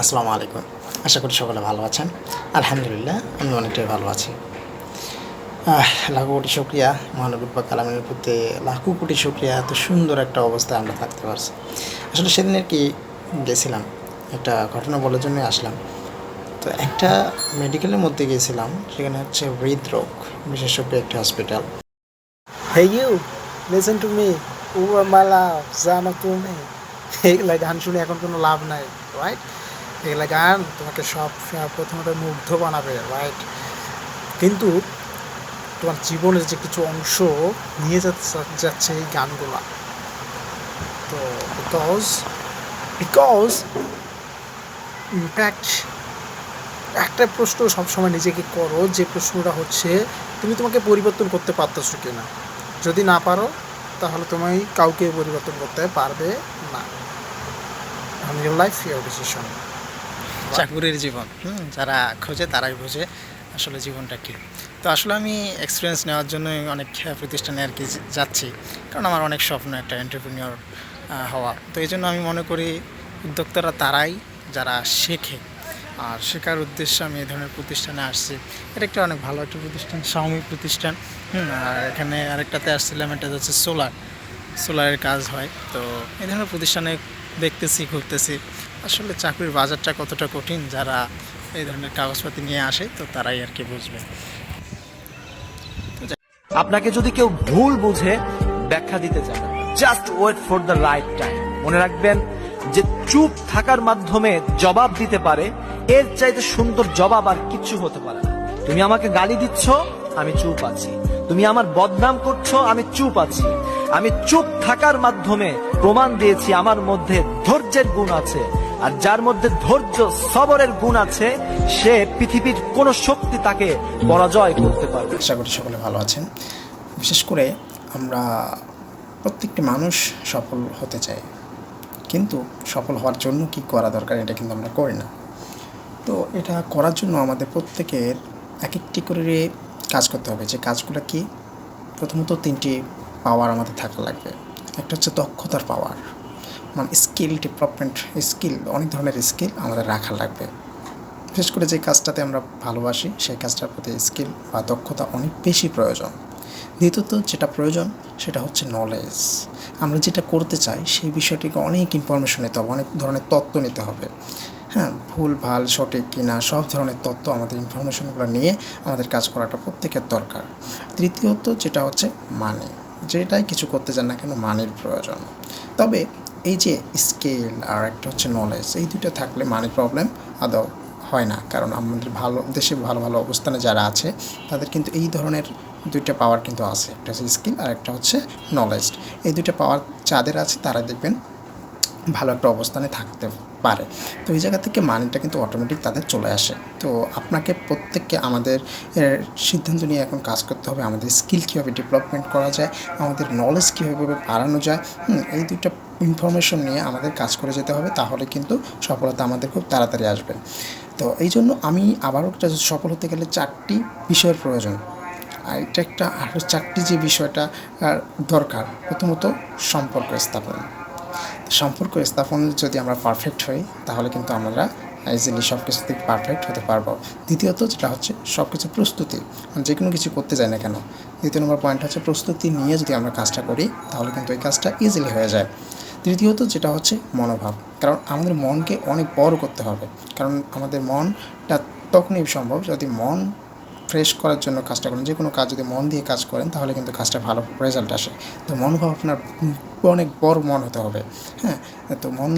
আসসালামু আলাইকুম। আশা করি সকলে ভালো আছেন। আলহামদুলিল্লাহ আমি অনেকটাই ভালো আছি। লাখো কোটি শুক্রিয়া। মহানবী কালামের প্রতি লাখো কোটি শুক্রিয়া। এত সুন্দর একটা অবস্থায় আমরা থাকতে পারছি। আসলে সেদিন আর কি গেছিলাম। একটা ঘটনা বলার জন্য আসলাম। তো একটা মেডিকেলের মধ্যে গিয়েছিলাম সেখানে হচ্ছে হৃদরোগ বিশেষজ্ঞ একটি hospital listen to me. Oh my love, জানো তুমি। এগুলা গান শুনে এখন কোনো লাভ নাই রাইট এগুলা গান তোমাকে সব সময় প্রথমত মুগ্ধ বানাবে রাইট কিন্তু তোমার জীবনের যে কিছু অংশ নিয়ে যাচ্ছে যাচ্ছে এই গানগুলা। তো বিকজ বিকজ ইনফ্যাক্ট একটা প্রশ্ন সবসময় নিজেকে করো, যে প্রশ্নটা হচ্ছে, তুমি তোমাকে পরিবর্তন করতে পারতেছো কিনা? যদি না পারো, তাহলে তুমি কাউকে পরিবর্তন করতে পারবে না। রিয়েল লাইফ ইউর ডিসিশন চাকুরির জীবন, হুম, যারা খোঁজে তারাই বোঝে আসলে জীবনটা কী। তো আসলে আমি এক্সপিরিয়েন্স নেওয়ার জন্য অনেক প্রতিষ্ঠানে আর কি যাচ্ছি, কারণ আমার অনেক স্বপ্ন একটা এন্টারপ্রিনিয়র হওয়া। তো এই জন্য আমি মনে করি উদ্যোক্তারা তারাই যারা শেখে। আর শেখার উদ্দেশ্যে আমি এই ধরনের প্রতিষ্ঠানে আসছি। এটা একটা অনেক ভালো একটা প্রতিষ্ঠান সাউমি প্রতিষ্ঠান আর এখানে আরেকটাতে আসছিলাম, এটা হচ্ছে সোলার সোলারের কাজ হয়। তো এই ধরনের প্রতিষ্ঠানে দেখতেছি, ঘুরতেছি। আসলে চাকরির বাজারটা কতটা কঠিন যারা এই ধরনের কাগজপাতি নিয়ে আসে, তো তারাই আর কি বুঝবে। আপনাকে যদি কেউ ভুল বুঝে, ব্যাখ্যা দিতে চান just wait for the right time মনে রাখবেন যে চুপ থাকার মাধ্যমে জবাব দিতে পারে, এর চাইতে সুন্দর জবাব আর কিচ্ছু হতে পারে না। তুমি আমাকে গালি দিচ্ছ, আমি চুপ আছি। তুমি আমার বদনাম করছ, আমি চুপ আছি। আমি চুপ থাকার মাধ্যমে প্রমাণ দিয়েছি আমার মধ্যে ধৈর্যের গুণ আছে। আর যার মধ্যে ধৈর্য সবরের গুণ আছে, সে পৃথিবীর কোন শক্তি তাকে পরাজয় করতে পারবে। আশা করি সকলে ভালো আছেন। বিশেষ করে আমরা প্রত্যেকটি মানুষ সফল হতে চাই। কিন্তু সফল হওয়ার জন্য কি করা দরকার এটা কিন্তু আমরা করি না। তো এটা করার জন্য আমাদের প্রত্যেকের এক একটি করে কাজ করতে হবে। যে কাজগুলো কি? প্রথমত তিনটি পাওয়ার আমাদের থাকা লাগবে। একটা হচ্ছে দক্ষতার পাওয়ার মানে স্কিল ডেভেলপমেন্ট স্কিল অনেক ধরনের স্কিল আমাদের রাখা লাগবে। বিশেষ করে যে কাজটাতে আমরা ভালোবাসি, সেই কাজটার প্রতি স্কিল বা দক্ষতা অনেক বেশি প্রয়োজন। দ্বিতীয়ত যেটা প্রয়োজন, সেটা হচ্ছে নলেজ আমরা যেটা করতে চাই, সেই বিষয়টিকে অনেক ইনফরমেশন নিতে হবে, অনেক ধরনের তত্ত্ব নিতে হবে। হ্যাঁ ভুল, ভালো, সঠিক কিনা, সব ধরনের তত্ত্ব আমাদের ইনফরমেশনগুলো নিয়ে আমাদের কাজ করাটা প্রত্যেকের দরকার। তৃতীয়ত যেটা হচ্ছে মানি যেটাই কিছু করতে চান না কেন মানির প্রয়োজন। তবে এই যে স্কেল আর একটা হচ্ছে নলেজ এই দুটো থাকলে মানি প্রবলেম আদৌ হয় না। কারণ আমাদের ভালো, দেশে ভালো ভালো অবস্থানে যারা আছে, তাদের কিন্তু এই ধরনের দুইটা পাওয়ার কিন্তু আছে। একটা হচ্ছে স্কিল আর একটা হচ্ছে নলেজ এই দুইটা পাওয়ার যাদের আছে তারা দেখবেন ভালো একটা অবস্থানে থাকতে পারে। তো এই জায়গা থেকে মানিটা কিন্তু অটোমেটিক তাদের চলে আসে। তো আপনাকে প্রত্যেককে আমাদের সিদ্ধান্ত নিয়ে এখন কাজ করতে হবে, আমাদের স্কিল কীভাবে ডেভেলপমেন্ট করা যায়, আমাদের নলেজ কীভাবে বাড়ানো যায় এই দুইটা ইনফরমেশন নিয়ে আমাদের কাজ করে যেতে হবে, তাহলে কিন্তু সফলতা আমাদের খুব তাড়াতাড়ি আসবে। তো এই জন্য আমি আবারও একটা সফল হতে গেলে চারটি বিষয়ের প্রয়োজন। আর এটা একটা আরও চারটি যে বিষয়টা দরকার, প্রথমত সম্পর্ক স্থাপন। সম্পর্ক স্থাপন যদি আমরা পারফেক্ট হই, তাহলে কিন্তু আমরা ইজিলি সব কিছু থেকে পারফেক্ট হতে পারব। দ্বিতীয়ত যেটা হচ্ছে সব কিছু প্রস্তুতি। যে কোনো কিছু করতে যাই না কেন, দ্বিতীয় নম্বর পয়েন্ট হচ্ছে প্রস্তুতি নিয়ে যদি আমরা কাজটা করি, তাহলে কিন্তু এই কাজটা ইজিলি হয়ে যায়। তৃতীয়ত যেটা হচ্ছে মনোভাব। কারণ আমাদের মনকে অনেক বড় করতে হবে। কারণ আমাদের মনটা তখনই সম্ভব যদি মন ফ্রেশ করার জন্য কাজটা করেন। যে কোনো কাজ যদি মন দিয়ে কাজ করেন, তাহলে কিন্তু কাজটা ভালো রেজাল্ট আসে। তো মনোভাব আপনার অনেক বড় মন হতে হবে। হ্যাঁ? তো মন